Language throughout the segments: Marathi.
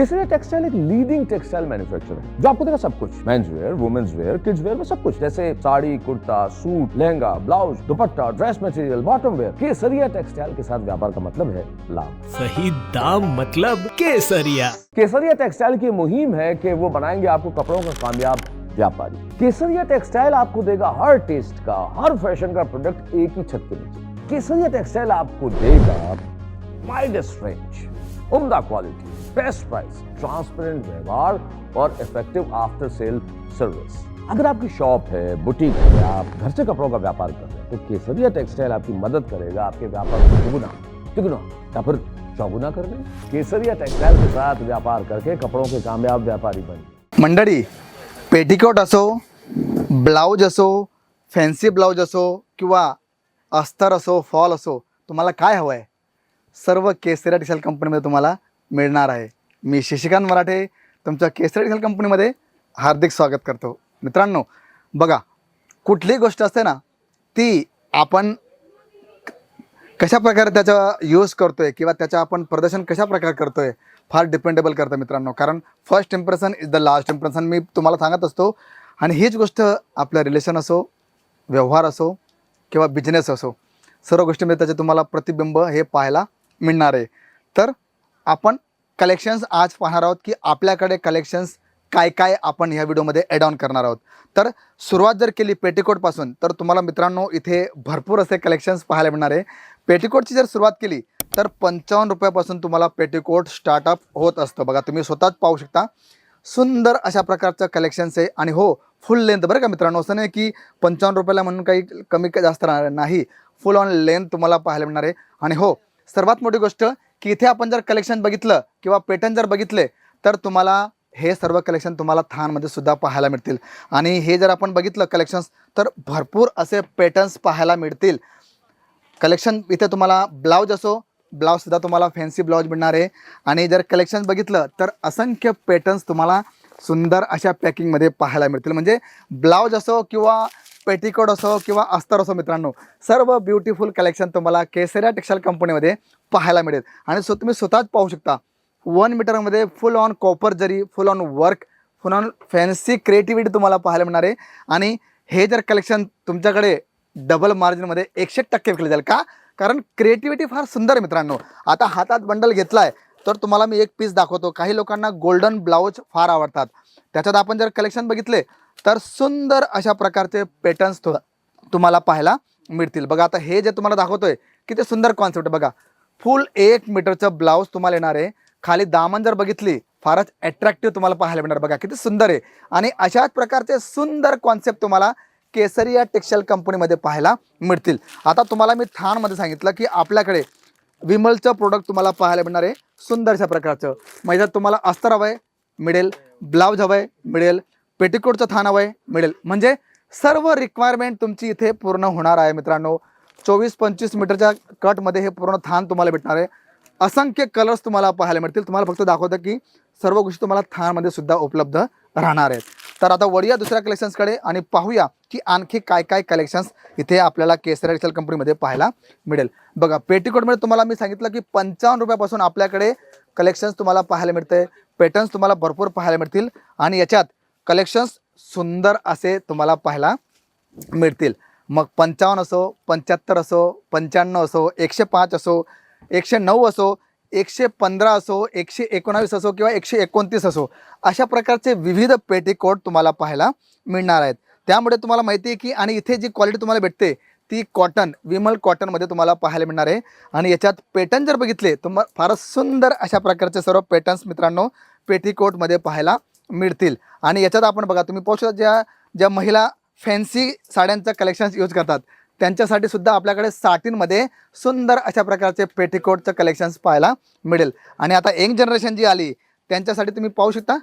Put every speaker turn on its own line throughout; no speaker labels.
केसरिया टेक्सटाइल एक लीडिंग टेक्सटाइल मैन्युफैक्चरर है जो आपको देगा सब कुछ। Men's wear women's wear kids wear में सब कुछ। जैसे sari kurta suit lehenga blouse dupatta dress material bottom wear Kesariya textile के साथ व्यापार का मतलब है लाभ।
सही दाम मतलब केसरिया।
केसरिया टेक्सटाइल की मुहिम है कि वो बनाएँगे आपको कपड़ों का कामयाब व्यापारी। केसरिया टेक्सटाइल आपको देगा हर टेस्ट का हर फ़ैशन का प्रोडक्ट एक ही छत के नीचे। केसरिया टेक्सटाइल आपको देगा वाइडेस्ट रेंज उम्दा क्वालिटी बेस्ट प्राइस ट्रांसपेरेंट व्यवहार और इफ़ेक्टिव आफ्टर सेल सर्विस अगर आपकी शॉप है बुटीक है, आप घर से कपड़ों का व्यापार कर रहे हैं तो केसरिया टेक्सटाइल आपकी मदद करेगा, आपके व्यापार को दुगुना, तिगुना, या फिर चौगुना करने केसरिया टेक्सटाइल के साथ व्यापार करके कपड़ों के कामयाब व्यापारी बने
मंडळी पेटीकोट असो ब्लाऊज असो फॅन्सी ब्लाऊज असो, किंवा अस्तर असो फॉल असो, तुम्हाला काय हवं आहे सर्व केसरी डिसेल कंपनीमध्ये तुम्हाला मिळणार आहे. मी शशिकांत मराठे तुमच्या केसरी डिसेल कंपनीमध्ये हार्दिक स्वागत करतो. मित्रांनो बघा कुठलीही गोष्ट असते ना ती आपण कशा प्रकारे त्याचा यूज करतो आहे किंवा त्याचं आपण प्रदर्शन कशा प्रकारे आहे फार डिपेंडेबल करतं मित्रांनो. कारण first impression is the last impression मी तुम्हाला सांगत असतो. आणि हीच गोष्ट आपलं रिलेशन असो व्यवहार असो किंवा बिझनेस असो सर्व गोष्टीमध्ये त्याचे तुम्हाला प्रतिबिंब हे पाहायला मिळणार आहे. तर आपण कलेक्शन्स आज पाहणार आहोत की आपल्याकडे कलेक्शन्स काय काय आपण ह्या व्हिडिओमध्ये ॲड ऑन करणार आहोत. तर सुरुवात जर केली पेटीकोटपासून तर तुम्हाला मित्रांनो इथे भरपूर असे कलेक्शन्स पाहायला मिळणार आहे. पेटीकोटची जर सुरुवात केली तर पंचावन्न रुपयापासून तुम्हाला पेटिकोट स्टार्टअप होत असतं. बघा तुम्ही स्वतःच पाहू शकता. सुंदर अशा प्रकारचं कलेक्शन्स आहे. आणि हो फुल लेंथ बरं का मित्रांनो असं नाही की पंचावन्न रुपयाला म्हणून काही कमी जास्त राहणार नाही. फुल ऑन लेंथ तुम्हाला पाहायला मिळणार आहे. आणि हो सर्वात मोठी गोष्ट की इथे आपण जर कलेक्शन बघितलं किंवा पेटर्न जर बघितले तर तुम्हाला हे सर्व कलेक्शन तुम्हाला थानमध्ये सुद्धा पाहायला मिळतील. आणि हे जर आपण बघितलं कलेक्शन्स तर भरपूर असे पॅटर्न्स पाहायला मिळतील. कलेक्शन इथे तुम्हाला ब्लाऊज असो ब्लाऊजसुद्धा तुम्हाला फॅन्सी ब्लाऊज मिळणार आहे. आणि जर कलेक्शन बघितलं तर असंख्य पॅटर्न्स तुम्हाला सुंदर अशा पॅकिंगमध्ये पाहायला मिळतील. म्हणजे ब्लाऊज असो किंवा पेटिकोट असो किंवा अस्तर असो मित्रांनो सर्व ब्युटिफुल कलेक्शन तुम्हाला केसरिया टेक्सटाईल कंपनीमध्ये पाहायला मिळेल. आणि सो तुम्ही स्वतःच पाहू शकता वन मीटरमध्ये full on copper zari full on work full on fancy creativity तुम्हाला पाहायला मिळणार आहे. आणि हे जर कलेक्शन तुमच्याकडे डबल मार्जिनमध्ये एकशे टक्के विकले जाईल का? कारण क्रिएटिव्हिटी फार सुंदर मित्रांनो. आता हातात बंडल घेतला आहे तर तुम्हाला मी एक पीस दाखवतो. काही लोकांना गोल्डन ब्लाऊज फार आवडतात. त्याच्यात आपण जर कलेक्शन बघितले तर सुंदर अशा प्रकारचे पॅटर्न्स तुम्हाला पाहायला मिळतील. बघा आता हे जे तुम्हाला दाखवतोय किती सुंदर कॉन्सेप्ट आहे बघा. फुल एक मीटरचं ब्लाऊज तुम्हाला येणार आहे. खाली दामन जर बघितली फारच अट्रॅक्टिव्ह तुम्हाला पाहायला मिळणार बघा. किती सुंदर आहे. आणि अशाच प्रकारचे सुंदर कॉन्सेप्ट तुम्हाला केसरिया टेक्सटाईल कंपनीमध्ये पाहायला मिळतील. आता तुम्हाला मी थानमध्ये सांगितलं की आपल्याकडे विमलचं प्रोडक्ट तुम्हाला पाहायला मिळणार आहे. सुंदरशा प्रकारचं. म्हणजे तुम्हाला अस्तर हवं आहे मिळेल ब्लाऊज हवं आहे मिळेल पेटिकोटचं थान मिळेल. म्हणजे सर्व रिक्वायरमेंट तुमची इथे पूर्ण होणार आहे मित्रांनो. चोवीस पंचवीस मीटरच्या कटमध्ये हे पूर्ण थान तुम्हाला भेटणार आहे. असंख्य कलर्स तुम्हाला पाहायला मिळतील. तुम्हाला फक्त दाखवतं की सर्व गोष्टी तुम्हाला थानमध्ये सुद्धा उपलब्ध राहणार आहेत. तर आता वळूया दुसऱ्या कलेक्शन्सकडे आणि पाहूया की आणखी काय काय कलेक्शन्स इथे आपल्याला केसरा एक्सेल कंपनीमध्ये पाहायला मिळेल. बघा पेटीकोटमध्ये तुम्हाला मी सांगितलं की पंचावन्न रुपयापासून आपल्याकडे कलेक्शन्स तुम्हाला पाहायला मिळते पॅटर्न्स तुम्हाला भरपूर पाहायला मिळतील. आणि याच्यात कलेक्शन्स सुंदर असे तुम्हाला पाहायला मिळतील. मग पंचावन्न असो पंच्याहत्तर असो पंच्याण्णव असो एकशे पाच असो एकशे नऊ असो एकशे पंधरा असो एकशे एकोणावीस असो किंवा एकशे एकोणतीस असो अशा प्रकारचे विविध पेटीकोट तुम्हाला पाहायला मिळणार आहेत. त्यामुळे तुम्हाला माहिती आहे की आणि इथे जी क्वालिटी तुम्हाला भेटते ती कॉटन विमल कॉटनमध्ये तुम्हाला पाहायला मिळणार आहे. आणि याच्यात पॅटर्न जर बघितले तुम्हाला फारच सुंदर अशा प्रकारचे सर्व पॅटर्न्स मित्रांनो पेटीकोटमध्ये पाहायला मिळतील. आणि याच्यात आपण बघा तुम्ही पाहू शकता ज्या ज्या महिला फॅन्सी साड्यांचं कलेक्शन्स यूज करतात त्यांच्यासाठी सुद्धा आपल्याकडे साटींमध्ये सुंदर अशा प्रकारचे पेटीकोटचं कलेक्शन्स पाहायला मिळेल. आणि आता यंग जनरेशन जी आली त्यांच्यासाठी तुम्ही पाहू शकता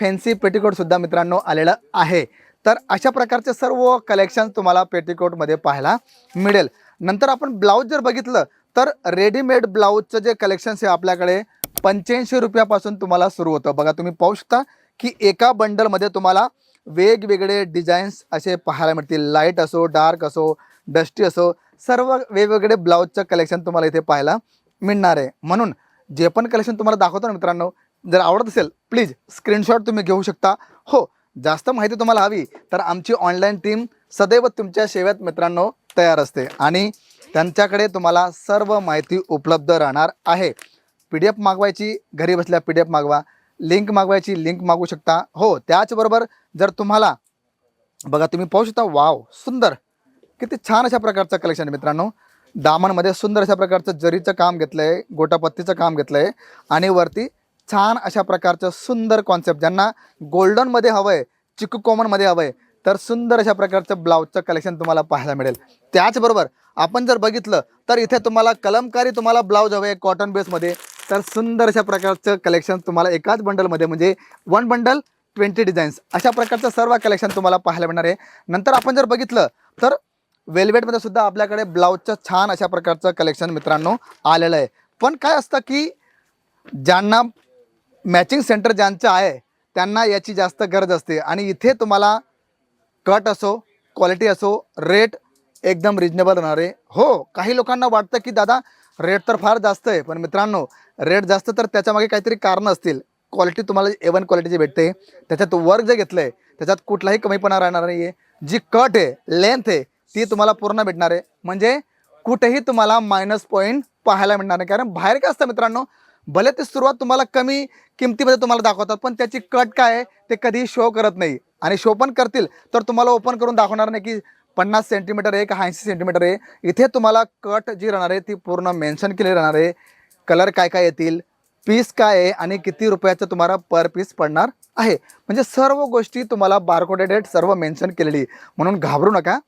फॅन्सी पेटीकोटसुद्धा मित्रांनो आलेलं आहे. तर अशा प्रकारचे सर्व कलेक्शन्स तुम्हाला पेटिकोटमध्ये पाहायला मिळेल. नंतर आपण ब्लाऊज जर बघितलं तर रेडीमेड ब्लाऊजचं जे कलेक्शन्स आहे आपल्याकडे पंच्याऐंशी रुपयापासून तुम्हाला सुरू होतं. बघा तुम्ही पाहू शकता की एका बंडलमध्ये तुम्हाला वेगवेगळे डिझाईन्स असे पाहायला मिळतील. लाइट असो डार्क असो डस्टी असो सर्व वेगवेगळे ब्लाऊजचं कलेक्शन तुम्हाला इथे पाहायला मिळणार आहे. म्हणून जे पण कलेक्शन तुम्हाला दाखवतो ना मित्रांनो जर आवडत असेल प्लीज स्क्रीनशॉट तुम्ही घेऊ शकता. हो जास्त माहिती तुम्हाला हवी तर आमची ऑनलाईन टीम सदैव तुमच्या सेवेत मित्रांनो तयार असते. आणि त्यांच्याकडे तुम्हाला सर्व माहिती उपलब्ध राहणार आहे. पी डी एफ मागवायची घरी बसल्या पी डी एफ मागवा. लिंक मागवायची लिंक मागवू शकता. हो त्याचबरोबर जर तुम्हाला बघा तुम्ही पाहू शकता वाव सुंदर. किती छान अशा प्रकारचं कलेक्शन आहे मित्रांनो. दामनमध्ये सुंदर अशा प्रकारचं जरीचं काम घेतलं आहे गोटापत्तीचं काम घेतलं आहे आणि वरती छान अशा प्रकारचं सुंदर कॉन्सेप्ट ज्यांना गोल्डनमध्ये हवं आहे चिकू कॉमनमध्ये हवं आहे तर सुंदर अशा प्रकारचं ब्लाऊजचं कलेक्शन तुम्हाला पाहायला मिळेल. त्याचबरोबर आपण जर बघितलं तर इथे तुम्हाला कलमकारी तुम्हाला ब्लाऊज हवे कॉटन बेसमध्ये तर सुंदर अशा प्रकारचं कलेक्शन तुम्हाला एकाच बंडलमध्ये म्हणजे वन बंडल ट्वेंटी डिझाईन्स अशा प्रकारचं सर्व कलेक्शन तुम्हाला पाहायला मिळणार आहे. नंतर आपण जर बघितलं तर वेल्वेटमध्ये सुद्धा आपल्याकडे ब्लाऊजचं छान अशा प्रकारचं कलेक्शन मित्रांनो आलेलं आहे. पण काय असतं की ज्यांना मॅचिंग सेंटर ज्यांचं आहे त्यांना याची जास्त गरज असते. आणि इथे तुम्हाला कट असो क्वालिटी असो रेट एकदम रिजनेबल राहणार आहे. हो काही लोकांना वाटतं की दादा रेट तर फार जास्त आहे. पण मित्रांनो रेट जास्त तर त्याच्यामागे काहीतरी कारणं असतील. क्वालिटी तुम्हाला ए वन क्वालिटीची भेटते. त्याच्यात वर्क जे घेतलं आहे त्याच्यात कुठलाही कमीपणा राहणार नाही आहे जी कट आहे लेंथ आहे ती तुम्हाला पूर्ण भेटणार आहे. म्हणजे कुठेही तुम्हाला मायनस पॉईंट पाहायला मिळणार नाही. कारण बाहेर काय असतं मित्रांनो भले ते सुरुवात तुम्हाला कमी किमतीमध्ये तुम्हाला दाखवतात पण त्याची कट काय आहे ते कधीही शो करत नाही. आणि शो पण करतील तर तुम्हाला ओपन करून दाखवणार नाही की पन्नास सेंटीमीटर आहे का ऐंशी सेंटीमीटर आहे. इथे तुम्हाला कट जी राहणार आहे ती पूर्ण मेन्शन केली राहणार आहे. कलर काय काय येतील पीस काय आहे आणि किती रुपयाचं तुम्हाला पर पीस पडणार आहे. म्हणजे सर्व गोष्टी तुम्हाला बारकोडेडेड सर्व मेन्शन केलेली. म्हणून घाबरू नका.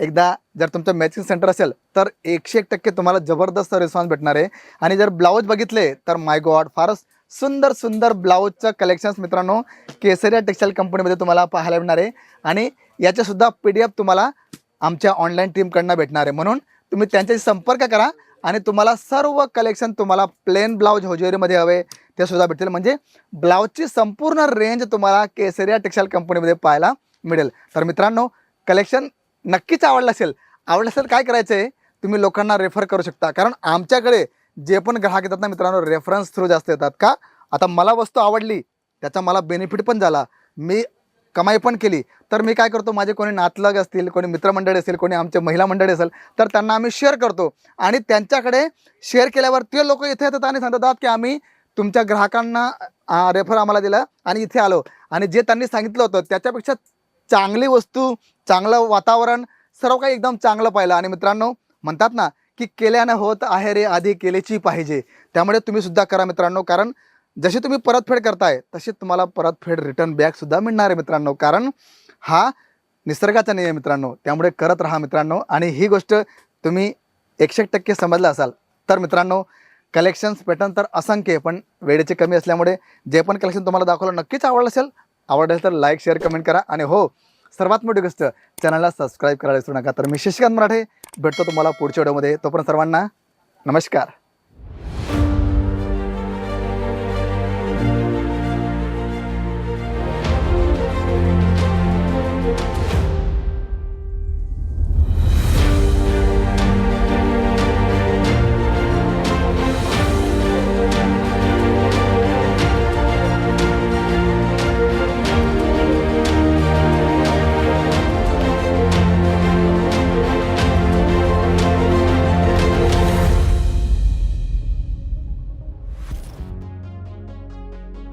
एकदा जर तुमचं मॅचिंग सेंटर असेल तर एकशे एक टक्के तुम्हाला जबरदस्त रिस्पॉन्स भेटणार आहे. आणि जर ब्लाऊज बघितले तर माय गॉड फारच सुंदर सुंदर ब्लाऊजचं कलेक्शन्स मित्रांनो केसरिया टेक्स्टाईल कंपनीमध्ये तुम्हाला पाहायला मिळणार आहे. आणि याच्यासुद्धा पी डी एफ तुम्हाला आमच्या ऑनलाईन टीमकडनं भेटणार आहे. म्हणून तुम्ही त्यांच्याशी संपर्क करा. आणि तुम्हाला सर्व कलेक्शन तुम्हाला प्लेन ब्लाऊज होजेरीमध्ये हवे ते सुद्धा भेटतील. म्हणजे ब्लाऊजची संपूर्ण रेंज तुम्हाला केसरिया टेक्स्टाईल कंपनीमध्ये पाहायला मिळेल. तर मित्रांनो कलेक्शन नक्कीच आवडलं असेल. आवडलं असेल काय करायचं आहे तुम्ही लोकांना रेफर करू शकता. कारण आमच्याकडे जे पण ग्राहक येतात ना मित्रांनो रेफरन्स थ्रू जास्त येतात का? आता मला वस्तू आवडली त्याचा मला बेनिफिट पण झाला. मी कमाई पण केली. तर मी काय करतो माझे कोणी नातलग असतील कोणी मित्रमंडळी असेल कोणी आमचे महिला मंडळी असेल तर त्यांना आम्ही शेअर करतो. आणि त्यांच्याकडे शेअर केल्यावर ते लोक इथे येतात आणि सांगतात की आम्ही तुमच्या ग्राहकांना रेफर आम्हाला दिला आणि इथे आलो. आणि जे त्यांनी सांगितलं होतं त्याच्यापेक्षा चांगली वस्तू चांगलं वातावरण सर्व काही एकदम चांगलं पाहिलं. आणि मित्रांनो म्हणतात ना की केल्यानं होत आहे रे आधी केलेची पाहिजे. त्यामुळे तुम्ही सुद्धा करा मित्रांनो कारण जशी तुम्ही परतफेड करताय तशी तुम्हाला परतफेड रिटर्न बॅक सुद्धा मिळणार आहे मित्रांनो. कारण हा निसर्गाचा नियम आहे मित्रांनो. त्यामुळे करत राहा मित्रांनो. आणि ही गोष्ट तुम्ही एकशे एक टक्के समजलं असाल. तर मित्रांनो कलेक्शन्स पॅटर्न तर असंख्य आहे पण वेळेचे कमी असल्यामुळे जे पण कलेक्शन तुम्हाला दाखवलं नक्कीच आवडलं असेल. आवडलं असेल तर लाईक शेअर कमेंट करा. आणि हो सर्वात मोठी गोष्ट चॅनलला सबस्क्राईब करायला विसरू नका. तर मी शशिकांत मराठे भेटतो तुम्हाला पुढच्या व्हिडिओमध्ये तोपर्यंत सर्वांना नमस्कार.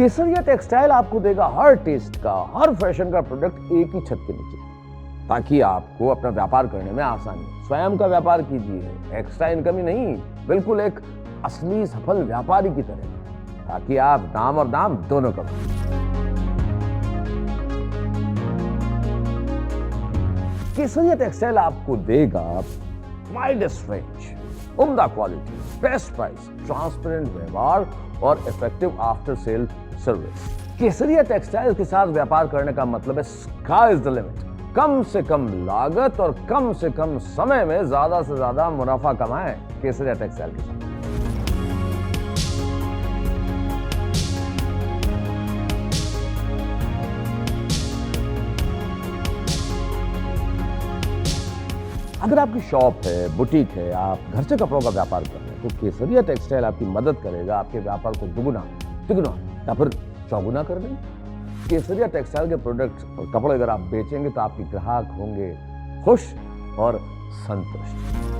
केसरिया टेक्सटाइल आपको देगा हर टेस्ट का, हर फ़ैशन का प्रोडक्ट एक ही छत के नीचे, ताकि आपको अपना व्यापार करने में आसानी स्वयं का व्यापार कीजिए एक्स्ट्रा इनकम ही नहीं, बिल्कुल एक असली सफल व्यापारी की तरह, ताकि आप दाम और दाम दोनों कमाएँ। केसरिया टेक्सटाइल आपको देगा वाइडेस्ट रेंज उम्दा क्वालिटी बेस्ट प्राइस ट्रांसपेरेंट व्यवहार और effective after sale service Kesariya textile के साथ व्यापार करने का मतलब है स्काई इज़ द लिमिट कम से कम लागत और कम से कम समय में ज़्यादा से ज़्यादा मुनाफा कमाएँ केसरिया टेक्सटाइल के साथ। अगर आपकी शॉप है, बुटीक है, आप घर से कपड़ों का व्यापार कर रहे हैं तो केसरिया टेक्सटाइल आपकी मदद करेगा, आपके व्यापार को दुगुना, तिगुना, या फिर चौगुना कर देंगे। केसरिया टेक्सटाइल के प्रोडक्ट्स और कपड़े अगर आप बेचेंगे तो आपके ग्राहक होंगे खुश और संतुष्ट।